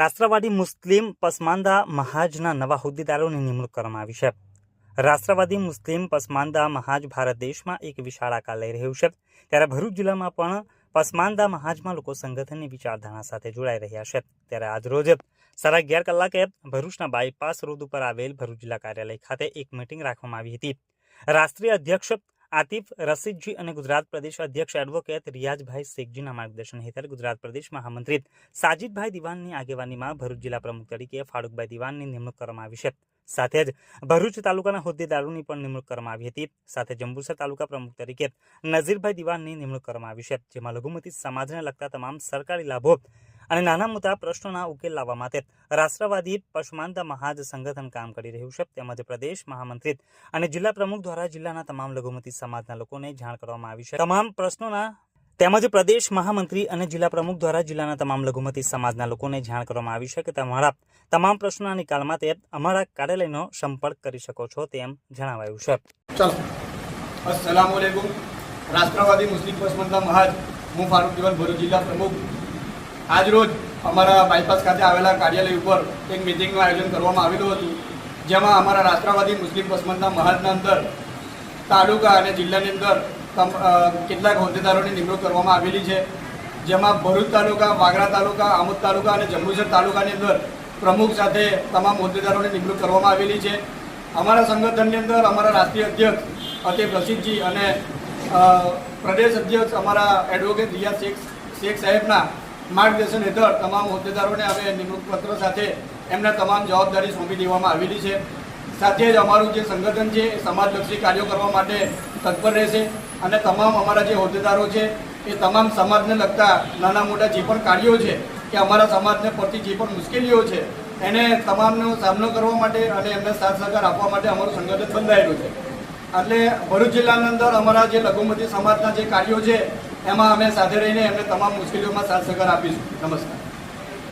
રાષ્ટ્રવાદી મુસ્લિમ પસમાંદા મહાજના નવા હોદ્દેદારોની નિમણૂક કરવામાં આવી છે. રાષ્ટ્રવાદી મુસ્લિમ પસમાંદા મહાજ ભારત દેશમાં એક વિશાળ આકાર લઈ રહ્યું છે. ત્યારે ભરૂચ જિલ્લામાં પણ પસમાંદા મહાજમાં લોકો સંગઠનની વિચારધારા સાથે જોડાઈ રહ્યા છે. ત્યારે આજરોજ સાડા અગિયાર કલાકે ભરૂચના બાયપાસ રોડ ઉપર આવેલ ભરૂચ જિલ્લા કાર્યાલય ખાતે એક મિટિંગ રાખવામાં આવી હતી. રાષ્ટ્રીય અધ્યક્ષ આતિફ રસીદજી અને ગુજરાત પ્રદેશ અધ્યક્ષ એડવોકેટ રિયાજભાઈ શેખજીના માર્ગદર્શન હેઠળ ગુજરાત પ્રદેશ મહામંત્રી સાજિદભાઈ દિવાનની આગેવાનીમાં ભરૂચ જિલ્લા પ્રમુખ તરીકે ફારૂકભાઈ દિવાનની નિમણૂક કરવામાં આવી છે. સાથે જ ભરૂચ તાલુકાના હોદ્દેદારોની પણ નિમણૂક કરવામાં આવી હતી. સાથે જંબુસર તાલુકા પ્રમુખ તરીકે નઝીરભાઈ દિવાનની નિમણૂક કરવામાં આવી છે, જેમાં લઘુમતી સમાજને લગતા તમામ સરકારી લાભો અને નાના મોટા પ્રશ્નોના ઉકેલ લાવવા માટે રાષ્ટ્રવાદી પશમાંતા મહાજ સંગઠન કામ કરી રહ્યું છે. તેમજ પ્રદેશ મહામંત્રી અને જિલ્લા પ્રમુખ દ્વારા જિલ્લાના તમામ લઘુમતી સમાજના લોકોને જાણ કરવામાં આવી છે. તમામ પ્રશ્નોના તેમજ પ્રદેશ મહામંત્રી અને જિલ્લા પ્રમુખ દ્વારા જિલ્લાના તમામ લઘુમતી સમાજના લોકોને જાણ કરવામાં આવી છે કે તમારા તમામ પ્રશ્નોના નિકાલ માટે અમારા કાર્યાલયનો સંપર્ક કરી શકો છો તેમ જણાવાયું છે. રાષ્ટ્રવાદી મુસ્લિમ પસમંદા મહાજ. હું ફારૂક દિવાન ભરૂચ જિલ્લા પ્રમુખ. આજરોજ અમારા બાયપાસ ખાતે આવેલા કાર્યાલય ઉપર એક મિટિંગનું આયોજન કરવામાં આવેલું હતું, જેમાં અમારા રાષ્ટ્રવાદી મુસ્લિમ પસમંદના મહાજના અંદર, તાલુકા અને જિલ્લાની અંદર કેટલાક હોદ્દેદારોની નિમણૂક કરવામાં આવેલી છે, જેમાં ભરૂચ તાલુકા, વાગરા તાલુકા, આમોદ તાલુકા અને જંબુસર તાલુકાની અંદર પ્રમુખ સાથે તમામ હોદ્દેદારોની નિમણૂક કરવામાં આવેલી છે. અમારા સંગઠનની અંદર અમારા રાષ્ટ્રીય અધ્યક્ષ અતિ રશીદજી અને પ્રદેશ અધ્યક્ષ અમારા એડવોકેટ રિયા શેખ શેખ સાહેબના માર્ગદર્શન હેઠળ તમામ હોદ્દેદારોને અમે નિમણૂક પત્ર સાથે એમને તમામ જવાબદારી સોંપી દેવામાં આવેલી છે. સાથે જ અમારું જે સંગઠન છે એ સમાજલક્ષી કાર્યો કરવા માટે તત્પર રહેશે અને તમામ અમારા જે હોદ્દેદારો છે એ તમામ સમાજને લગતા નાના મોટા જે પણ કાર્યો છે કે અમારા સમાજને પડતી જે પણ મુશ્કેલીઓ છે એને તમામનો સામનો કરવા માટે અને એમને સાથ સહકાર આપવા માટે અમારું સંગઠન બંધાયેલું છે. એટલે ભરૂચ જિલ્લાની અંદર અમારા જે લઘુમતી સમાજના જે કાર્યો છે એમાં અમે સાથે રહીને એમને તમામ મુશ્કેલીઓમાં સાથ સહકાર આપીશું. નમસ્કાર.